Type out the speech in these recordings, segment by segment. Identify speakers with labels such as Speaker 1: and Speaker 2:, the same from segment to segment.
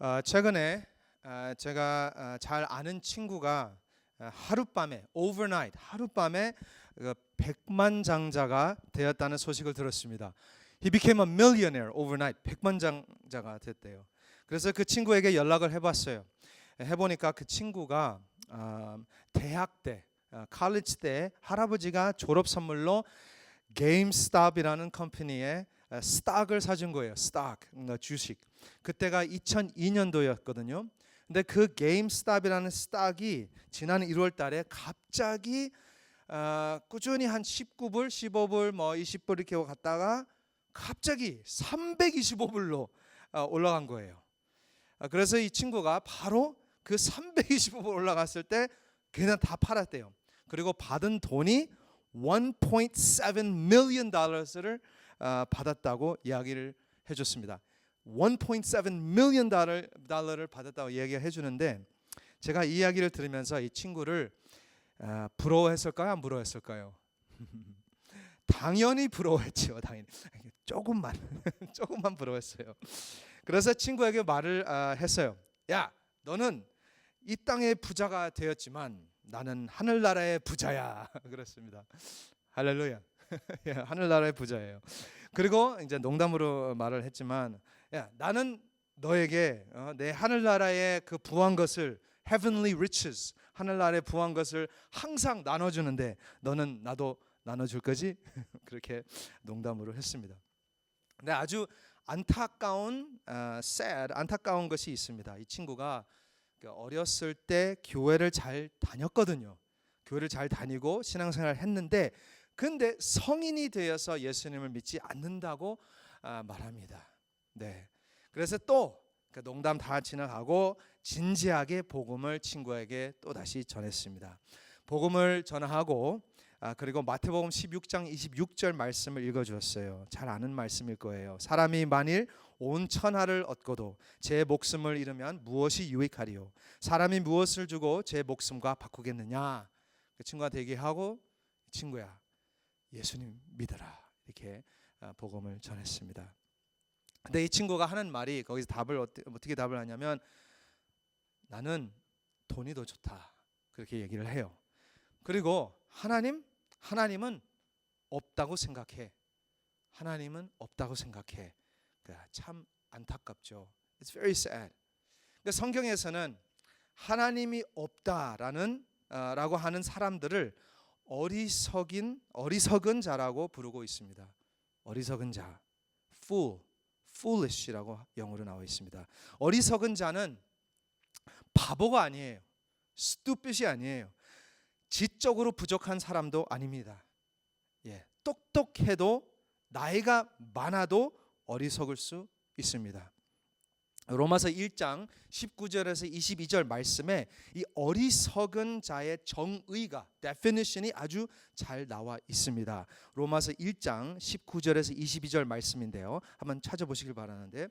Speaker 1: 어, 최근에 어, 제가 어, 잘 아는 친구가 어, 하룻밤에 overnight 하룻밤에 그 백만장자가 되었다는 소식을 들었습니다. He became a millionaire overnight. 백만장자가 됐대요. 그래서 그 친구에게 연락을 해봤어요. 해보니까 그 친구가 어, 대학 때, 어, college 때 할아버지가 졸업 선물로 GameStop이라는 컴퍼니에 어, 스탁을 사준 거예요. 스탁, 어, 주식. 그때가 2002년도였거든요. 근데 그 게임스탑이라는 스탁이 지난 1월 달에 갑자기 어, 꾸준히 한 19불, 15불, 뭐 20불 이렇게 갔다가 갑자기 325불로 어, 올라간 거예요. 어, 그래서 이 친구가 바로 그 325불 올라갔을 때 그냥 다 팔았대요. 그리고 받은 돈이 1.7 million 어, 받았다고 이야기를 해줬습니다. 1.7 million 달러, 달러를 받았다고 이야기를 해주는데 제가 이 이야기를 들으면서 이 친구를 아, 부러워했을까요? 안 부러워했을까요? 당연히 부러워했죠. 당연히 조금만 조금만 부러웠어요. 그래서 친구에게 말을 아, 했어요. 야, 너는 이 땅의 부자가 되었지만 나는 하늘나라의 부자야. 그렇습니다. 할렐루야. 예, 하늘나라의 부자예요. 그리고 이제 농담으로 말을 했지만 야 나는 너에게 어, 내 하늘나라의 그 부한 것을 heavenly riches 하늘나라의 부한 것을 항상 나눠 주는데 너는 나도 나눠 줄 거지 그렇게 농담으로 했습니다. 근데 아주 안타까운 어, sad 안타까운 것이 있습니다. 이 친구가 그 어렸을 때 교회를 잘 다녔거든요. 교회를 잘 다니고 신앙생활을 했는데 근데 성인이 되어서 예수님을 믿지 않는다고 아, 말합니다. 네. 그래서 또그 농담 다 지나가고 진지하게 복음을 친구에게 또 다시 전했습니다. 복음을 전하고 아, 그리고 마태복음 16장 26절 말씀을 읽어 주었어요. 잘 아는 말씀일 거예요. 사람이 만일 온 천하를 얻고도 제 목숨을 잃으면 무엇이 유익하리요? 사람이 무엇을 주고 제 목숨과 바꾸겠느냐? 그 친구한테 얘기하고 친구야 예수님 믿어라 이렇게 아, 복음을 전했습니다. 근데 이 친구가 하는 말이 거기서 답을 어떻게, 답을 하냐면 나는 돈이 더 좋다 그렇게 얘기를 해요. 그리고 하나님 하나님은 없다고 생각해. 하나님은 없다고 생각해. 그참 안타깝죠. It's very sad. 그 성경에서는 하나님이 없다라는 어, 라고 하는 사람들을 어리석인 어리석은 자라고 부르고 있습니다. 어리석은 자, fool, foolish라고 영어로 나와 있습니다. 어리석은 자는 바보가 아니에요. stupid이 아니에요. 지적으로 부족한 사람도 아닙니다. 예, 똑똑해도 나이가 많아도 어리석을 수 있습니다. 로마서 1장 19절에서 22절 말씀에 이 어리석은 자의 정의가 definition이 아주 잘 나와 있습니다. 로마서 1장 19절에서 22절 말씀인데요. 한번 찾아보시길 바라는데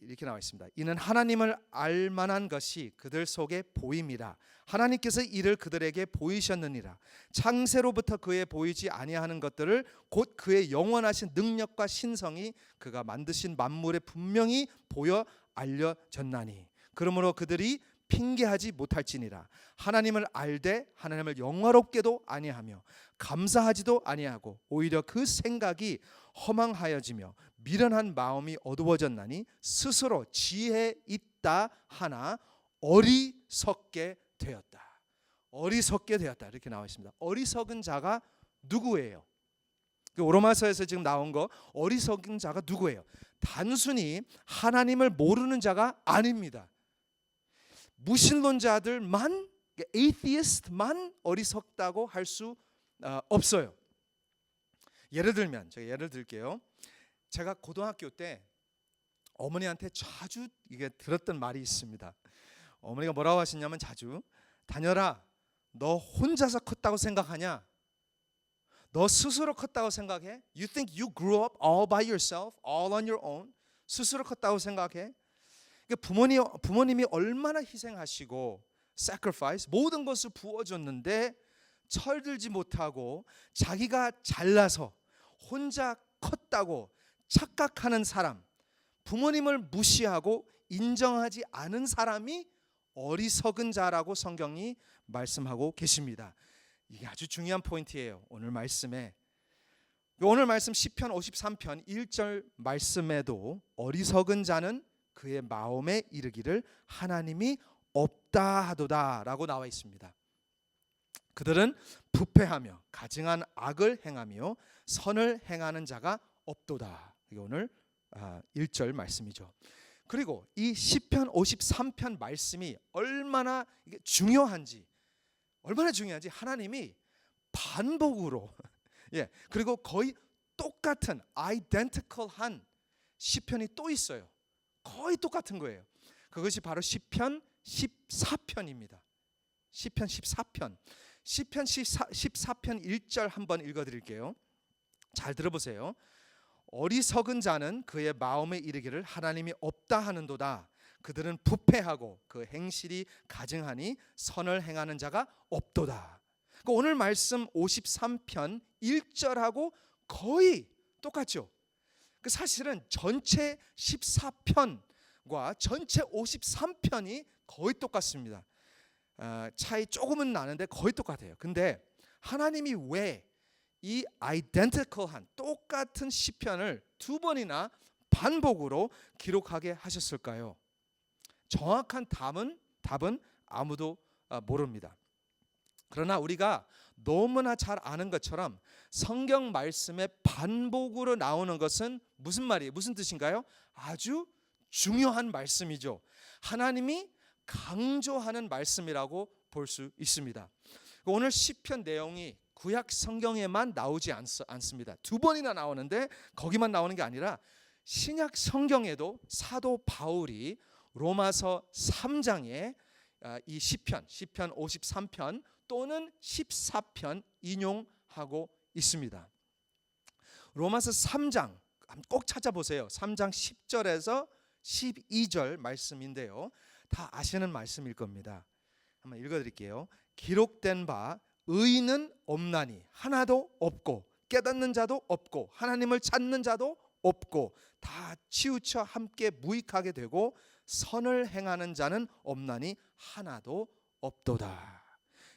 Speaker 1: 이렇게 나와 있습니다. 이는 하나님을 알 만한 것이 그들 속에 보임이라. 하나님께서 이를 그들에게 보이셨느니라. 창세로부터 그에 보이지 아니하는 것들을 곧 그의 영원하신 능력과 신성이 그가 만드신 만물에 분명히 보여 알려졌나니. 그러므로 그들이 핑계하지 못할지니라. 하나님을 알되 하나님을 영화롭게도 아니하며 감사하지도 아니하고 오히려 그 생각이 허망하여지며 미련한 마음이 어두워졌나니 스스로 지혜 있다 하나 어리석게 되었다. 어리석게 되었다. 이렇게 나와 있습니다. 어리석은 자가 누구예요? 그 로마서에서 지금 나온 거 어리석은 자가 누구예요? 단순히 하나님을 모르는 자가 아닙니다. 무신론자들만 에이티스트만 어리석다고 할 수 없어요. 예를 들면 제가 예를 들게요. 제가 고등학교 때 어머니한테 자주 이게 들었던 말이 있습니다. 어머니가 뭐라고 하시냐면 자주 다녀라 너 혼자서 컸다고 생각하냐? 너 스스로 컸다고 생각해? You think you grew up all by yourself, all on your own? 스스로 컸다고 생각해? 부모님 부모님이 얼마나 희생하시고 sacrifice 모든 것을 부어줬는데 철들지 못하고 자기가 잘나서 혼자 컸다고 착각하는 사람, 부모님을 무시하고 인정하지 않은 사람이 어리석은 자라고 성경이 말씀하고 계십니다. 이게 아주 중요한 포인트예요. 오늘 말씀에 오늘 말씀 시편 53편 1절 말씀에도 어리석은 자는 그의 마음에 이르기를 하나님이 없다 하도다라고 나와 있습니다. 그들은 부패하며 가증한 악을 행하며 선을 행하는 자가 없도다. 이게 오늘 1절 말씀이죠. 그리고 이 시편 53편 말씀이 얼마나 중요한지 얼마나 중요한지 하나님이 반복으로 예 그리고 거의 똑같은 아이덴티컬한 시편이 또 있어요. 거의 똑같은 거예요. 그것이 바로 시편 14편입니다. 시편 14편. 시편 14, 14편 1절 한번 읽어 드릴게요. 잘 들어보세요. 어리석은 자는 그의 마음에 이르기를 하나님이 없다 하는도다. 그들은 부패하고 그 행실이 가증하니 선을 행하는 자가 없도다. 그 오늘 말씀 53편 1절하고 거의 똑같죠. 그 사실은 전체 14편과 전체 53편이 거의 똑같습니다. 어, 차이 조금은 나는데 거의 똑같아요. 근데 하나님이 왜 이 아이덴티컬한 똑같은 시편을 두 번이나 반복으로 기록하게 하셨을까요? 정확한 답은 답은 아무도 어, 모릅니다. 그러나 우리가 너무나 잘 아는 것처럼 성경 말씀의 반복으로 나오는 것은 무슨 말이에요? 무슨 뜻인가요? 아주 중요한 말씀이죠. 하나님이 강조하는 말씀이라고 볼 수 있습니다. 오늘 시편 내용이 구약 성경에만 나오지 않, 않습니다. 두 번이나 나오는데 거기만 나오는 게 아니라 신약 성경에도 사도 바울이 로마서 3장에 아, 이 시편, 시편 53편 또는 14편 인용하고 있습니다. 로마서 3장 꼭 찾아보세요. 3장 10절에서 12절 말씀인데요. 다 아시는 말씀일 겁니다. 한번 읽어 드릴게요. 기록된 바 의인은 없나니 하나도 없고 깨닫는 자도 없고 하나님을 찾는 자도 없고 다 치우쳐 함께 무익하게 되고 선을 행하는 자는 없나니 하나도 없도다.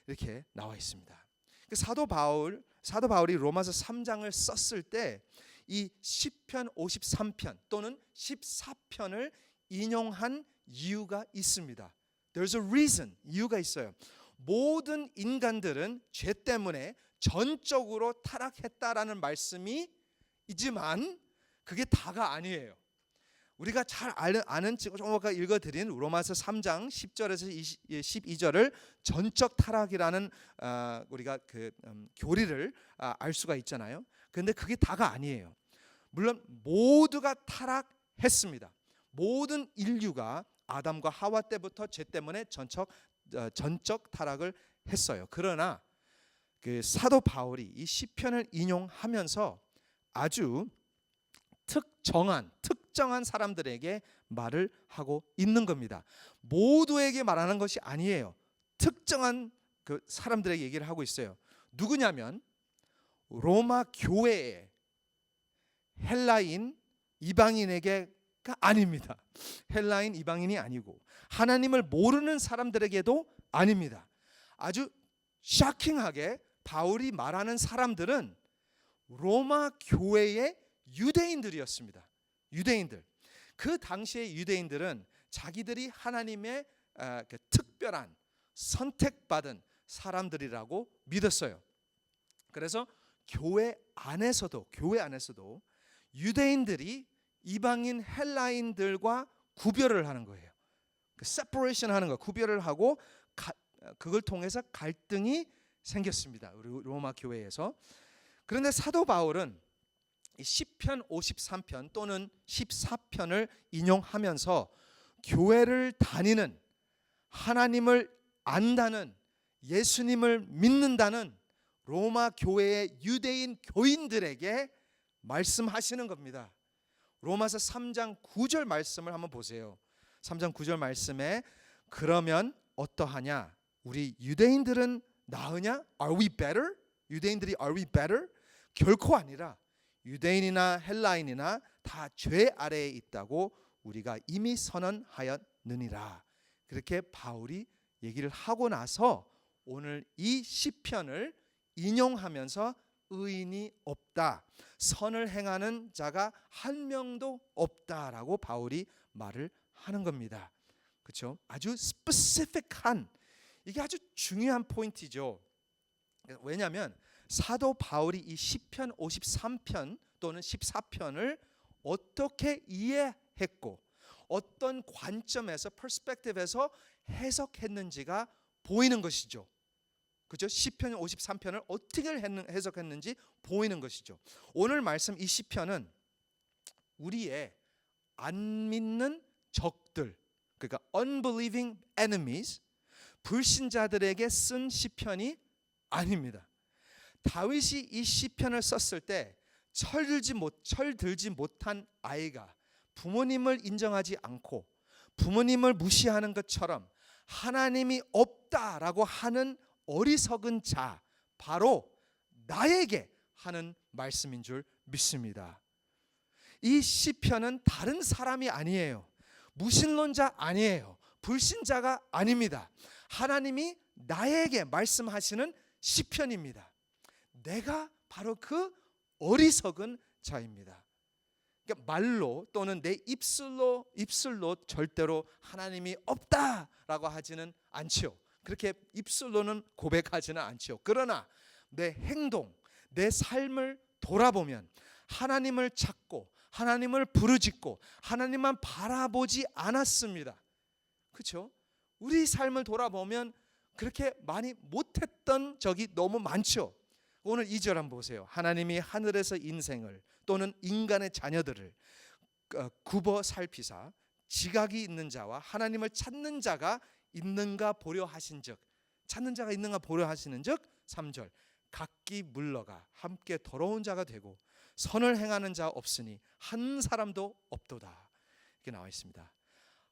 Speaker 1: 이렇게 나와 있습니다. 그 사도 바울 사도 바울이 로마서 3장을 썼을 때이 시편 53편 또는 14편을 인용한 이유가 있습니다. There's a reason. 이유가 있어요. 모든 인간들은 죄 때문에 전적으로 타락했다라는 말씀이 이지만 그게 다가 아니에요. 우리가 잘 아는 조금 아까 읽어드린 로마서 3장 10절에서 12절을 전적 타락이라는 어, 우리가 그 음, 교리를 아, 알 수가 있잖아요. 그런데 그게 다가 아니에요. 물론 모두가 타락했습니다. 모든 인류가 아담과 하와 때부터 죄 때문에 전적 어, 전적 타락을 했어요. 그러나 그 사도 바울이 이 시편을 인용하면서 아주 특정한 특 정한 사람들에게 말을 하고 있는 겁니다. 모두에게 말하는 것이 아니에요. 특정한 그 사람들에게 얘기를 하고 있어요. 누구냐면 로마 교회의 헬라인 이방인에게가 아닙니다. 헬라인 이방인이 아니고 하나님을 모르는 사람들에게도 아닙니다. 아주 샤킹하게 바울이 말하는 사람들은 로마 교회의 유대인들이었습니다. 유대인들. 그 당시의 유대인들은 자기들이 하나님의 아, 그 특별한 선택받은 사람들이라고 믿었어요. 그래서 교회 안에서도 교회 안에서도 유대인들이 이방인 헬라인들과 구별을 하는 거예요. 그 세퍼레이션 하는 거, 구별을 하고 가, 그걸 통해서 갈등이 생겼습니다. 우리 로마 교회에서. 그런데 사도 바울은 시편 53편 또는 14편을 인용하면서 교회를 다니는 하나님을 안다는 예수님을 믿는다는 로마 교회의 유대인 교인들에게 말씀하시는 겁니다. 로마서 3장 9절 말씀을 한번 보세요. 3장 9절 말씀에 그러면 어떠하냐? 우리 유대인들은 나으냐? Are we better? 유대인들이 are we better? 결코 아니라 유대인이나 헬라인이나 다 죄 아래에 있다고 우리가 이미 선언하였느니라. 그렇게 바울이 얘기를 하고 나서 오늘 이 시편을 인용하면서 의인이 없다. 선을 행하는 자가 한 명도 없다라고 바울이 말을 하는 겁니다. 그렇죠? 아주 스페시픽한 이게 아주 중요한 포인트죠. 왜냐하면 사도 바울이 이 시편 53편 또는 14편을 어떻게 이해했고 어떤 관점에서 퍼스펙티브에서 해석했는지가 보이는 것이죠. 그죠? 시편 53편을 어떻게 해석했는지 보이는 것이죠. 오늘 말씀 이 시편은 우리의 안 믿는 적들 그러니까 unbelieving enemies 불신자들에게 쓴 시편이 아닙니다. 다윗이 이 시편을 썼을 때 철들지 못 철들지 못한 아이가 부모님을 인정하지 않고 부모님을 무시하는 것처럼 하나님이 없다라고 하는 어리석은 자 바로 나에게 하는 말씀인 줄 믿습니다. 이 시편은 다른 사람이 아니에요. 무신론자 아니에요. 불신자가 아닙니다. 하나님이 나에게 말씀하시는 시편입니다. 내가 바로 그 어리석은 자입니다. 그러니까 말로 또는 내 입술로 입술로 절대로 하나님이 없다라고 하지는 않지요. 그렇게 입술로는 고백하지는 않지요. 그러나 내 행동, 내 삶을 돌아보면 하나님을 찾고 하나님을 부르짖고 하나님만 바라보지 않았습니다. 그렇죠? 우리 삶을 돌아보면 그렇게 많이 못했던 적이 너무 많죠. 오늘 2절 한번 보세요. 하나님이 하늘에서 인생을 또는 인간의 자녀들을 어, 굽어 살피사 지각이 있는 자와 하나님을 찾는 자가 있는가 보려 하신즉 찾는 자가 있는가 보려 하시는즉 3절 각기 물러가 함께 더러운 자가 되고 선을 행하는 자 없으니 한 사람도 없도다. 이렇게 나와 있습니다.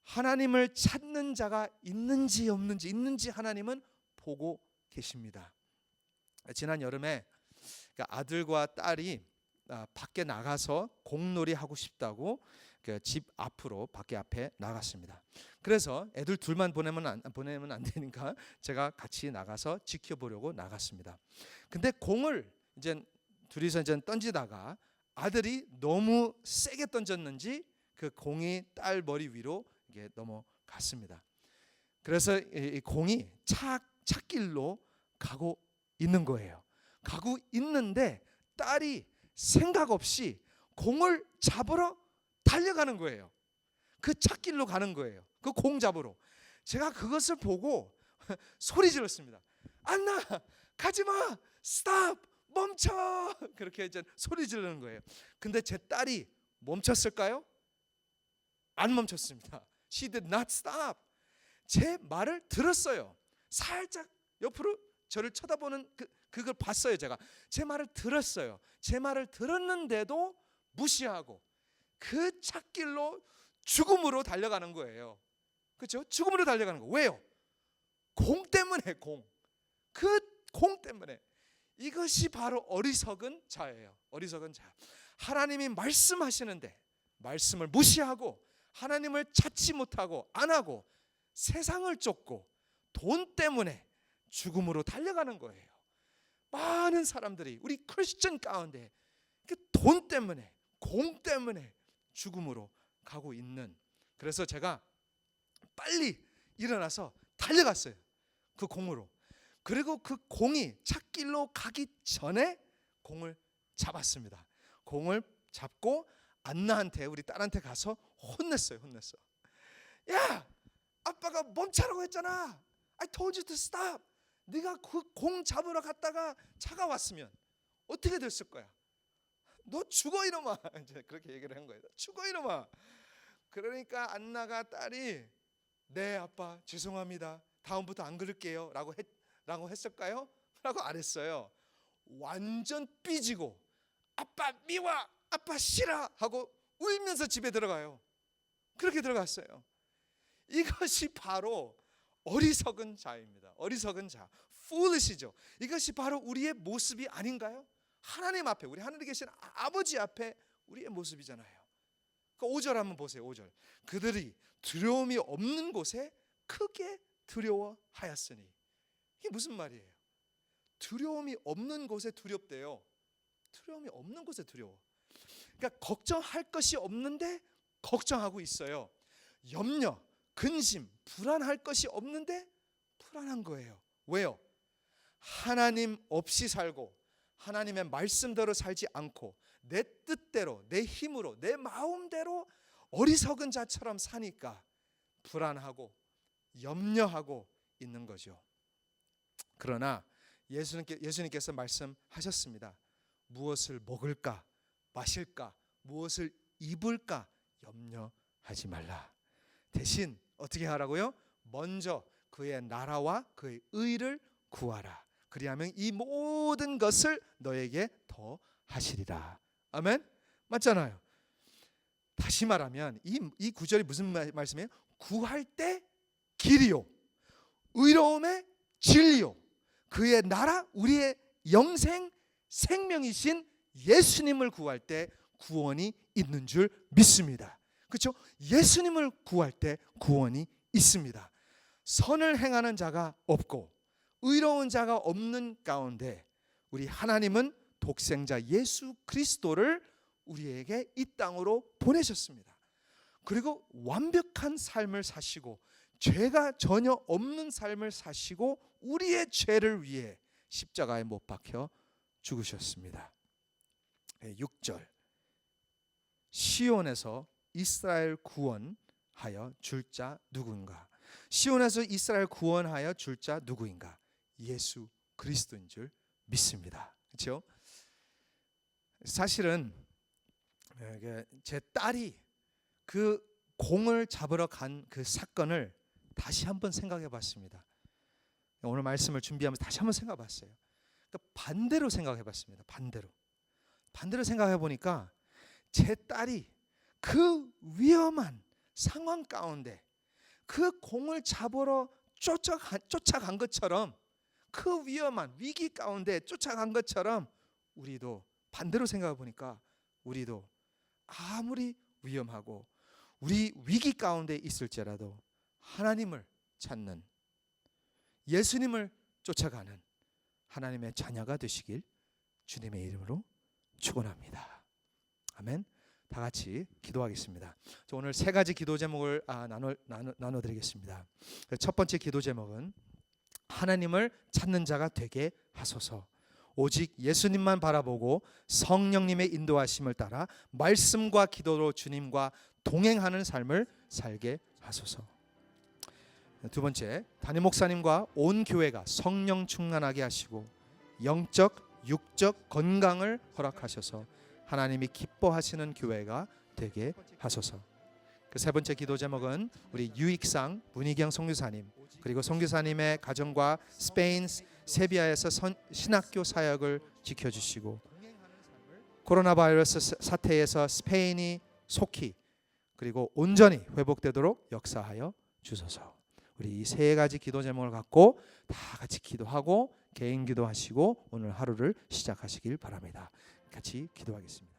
Speaker 1: 하나님을 찾는 자가 있는지 없는지 있는지 하나님은 보고 계십니다. 지난 여름에 그 아들과 딸이 아, 밖에 나가서 공놀이 하고 싶다고 그집 앞으로 밖에 앞에 나갔습니다. 그래서 애들 둘만 보내면 안, 보내면 안 되니까 제가 같이 나가서 지켜보려고 나갔습니다. 근데 공을 이제 둘이서 이제 던지다가 아들이 너무 세게 던졌는지 그 공이 딸 머리 위로 이게 넘어갔습니다. 그래서 이 공이 차 차길로 가고 있는 거예요. 가고 있는데 딸이 생각 없이 공을 잡으러 달려가는 거예요. 그 찻길로 가는 거예요. 그 공 잡으러. 제가 그것을 보고 소리 질렀습니다. 안나 가지 마. 스탑. 멈춰. 그렇게 이제 소리 지르는 거예요. 근데 제 딸이 멈췄을까요? 안 멈췄습니다. She did not stop. 제 말을 들었어요. 살짝 옆으로 저를 쳐다보는 그 그걸 봤어요, 제가. 제 말을 들었어요. 제 말을 들었는데도 무시하고 그 찻길로 죽음으로 달려가는 거예요. 그렇죠? 죽음으로 달려가는 거. 왜요? 공 때문에 공. 그 공 때문에. 이것이 바로 어리석은 자예요. 어리석은 자. 하나님이 말씀하시는데 말씀을 무시하고 하나님을 찾지 못하고 안 하고 세상을 쫓고 돈 때문에 죽음으로 달려가는 거예요. 많은 사람들이 우리 크리스천 가운데 그돈 때문에 공 때문에 죽음으로 가고 있는 그래서 제가 빨리 일어나서 달려갔어요. 그 공으로. 그리고 그 공이 찾길로 가기 전에 공을 잡았습니다. 공을 잡고 안나한테 우리 딸한테 가서 혼냈어요. 혼냈어. 야, 아빠가 멈춰라고 했잖아. I told you to stop. 네가 그 공 잡으러 갔다가 차가 왔으면 어떻게 됐을 거야? 너 죽어 이놈아. 이제 그렇게 얘기를 한 거예요. 죽어 이놈아. 그러니까 안나가 딸이 네 아빠 죄송합니다. 다음부터 안 그럴게요라고 했 라고 했을까요? 라고 안 했어요. 완전 삐지고 아빠 미워 아빠 싫어 하고 울면서 집에 들어가요. 그렇게 들어갔어요. 이것이 바로 어리석은 자입니다. 어리석은 자, foolish이죠. 이것이 바로 우리의 모습이 아닌가요? 하나님 앞에 우리 하늘에 계신 아버지 앞에 우리의 모습이잖아요. 그 5절 한번 보세요. 5절. 그들이 두려움이 없는 곳에 크게 두려워하였으니 이게 무슨 말이에요? 두려움이 없는 곳에 두렵대요. 두려움이 없는 곳에 두려워. 그러니까 걱정할 것이 없는데 걱정하고 있어요. 염려, 근심, 불안할 것이 없는데 불안한 거예요. 왜요? 하나님 없이 살고 하나님의 말씀대로 살지 않고 내 뜻대로 내 힘으로 내 마음대로 어리석은 자처럼 사니까 불안하고 염려하고 있는 거죠. 그러나 예수님께, 예수님께서 말씀하셨습니다. 무엇을 먹을까, 마실까, 무엇을 입을까 염려하지 말라. 대신 어떻게 하라고요? 먼저 그의 나라와 그의 의를 구하라. 그리하면 이 모든 것을 너에게 더 하시리라. 아멘. 맞잖아요. 다시 말하면 이, 이 구절이 무슨 말, 말씀이에요? 구할 때 길이요. 의로움의 진리요. 그의 나라 우리의 영생 생명이신 예수님을 구할 때 구원이 있는 줄 믿습니다. 그렇죠? 예수님을 구할 때 구원이 있습니다. 선을 행하는 자가 없고 의로운 자가 없는 가운데 우리 하나님은 독생자 예수 그리스도를 우리에게 이 땅으로 보내셨습니다. 그리고 완벽한 삶을 사시고 죄가 전혀 없는 삶을 사시고 우리의 죄를 위해 십자가에 못 박혀 죽으셨습니다. 6절 시온에서 이스라엘 구원하여 줄 자 누구인가? 시온에서 이스라엘 구원하여 줄 자 누구인가? 예수 그리스도인 줄 믿습니다. 그렇죠? 사실은 제 딸이 그 공을 잡으러 간 그 사건을 다시 한번 생각해 봤습니다. 오늘 말씀을 준비하면서 다시 한번 생각해 봤어요. 그러니까 반대로 생각해 봤습니다. 반대로. 반대로 생각해 보니까 제 딸이 그 위험한 상황 가운데 그 공을 잡으러 쫓아간, 쫓아간 것처럼 그 위험한 위기 가운데 쫓아간 것처럼 우리도 반대로 생각해 보니까 우리도 아무리 위험하고 우리 위기 가운데 있을지라도 하나님을 찾는 예수님을 쫓아가는 하나님의 자녀가 되시길 주님의 이름으로 축원합니다. 아멘. 다 같이 기도하겠습니다. 오늘 세 가지 기도 제목을 아, 나눠, 나눠 나눠 드리겠습니다. 첫 번째 기도 제목은 하나님을 찾는 자가 되게 하소서. 오직 예수님만 바라보고 성령님의 인도하심을 따라 말씀과 기도로 주님과 동행하는 삶을 살게 하소서. 두 번째, 담임 목사님과 온 교회가 성령 충만하게 하시고 영적, 육적 건강을 허락하셔서 하나님이 기뻐하시는 교회가 되게 하소서. 그 세 번째 기도 제목은 우리 유익상 문희경 선교사님 그리고 선교사님의 가정과 스페인 세비야에서 선, 신학교 사역을 지켜주시고 코로나 바이러스 사태에서 스페인이 속히 그리고 온전히 회복되도록 역사하여 주소서. 우리 이 세 가지 기도 제목을 갖고 다 같이 기도하고 개인 기도하시고 오늘 하루를 시작하시길 바랍니다. 같이 기도하겠습니다.